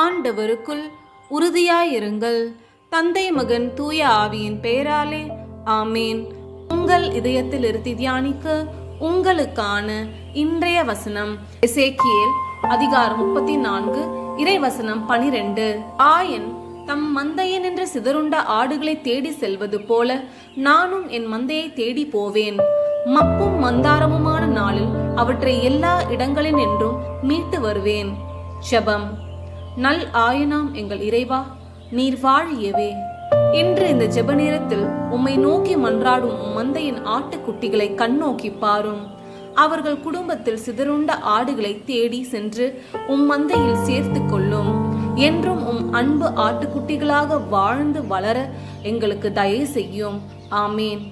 ஆண்டவருக்குள் உறுதியாயிருங்கள். தந்தை மகன் தூய ஆவியின் பெயராலே ஆமேன். உங்கள் இதயத்தில் இருத்தி தியானிக்க உங்களுக்கான இன்றைய வசனம் எசேக்கியேல் அதிகாரம் முப்பத்தி நான்கு இறைவசனம் பனிரெண்டு. ஆயன் தம் மந்தையன் என்று சிதறுண்ட ஆடுகளை தேடி செல்வது போல நானும் என் மந்தையை தேடி போவேன். மப்பும் மந்தாரமுமான நாளில் அவற்றை எல்லா இடங்களின் என்றும் மீட்டு வருவேன். ஷபம் நல் ஆயனாம் எங்கள் இறைவா நீர் வாழியவே. இன்று இந்த ஜெப நேரத்தில் உம்மை நோக்கி மன்றாடும் உம் மந்தையின் ஆட்டுக்குட்டிகளை கண்ணோக்கி பாரும். அவர்கள் குடும்பத்தில் சிதறுண்ட ஆடுகளை தேடி சென்று உம் மந்தையில் சேர்த்து கொள்ளும். என்றும் உம் அன்பு ஆட்டுக்குட்டிகளாக வாழ்ந்து வளர எங்களுக்கு தயவு செய்யும். ஆமேன்.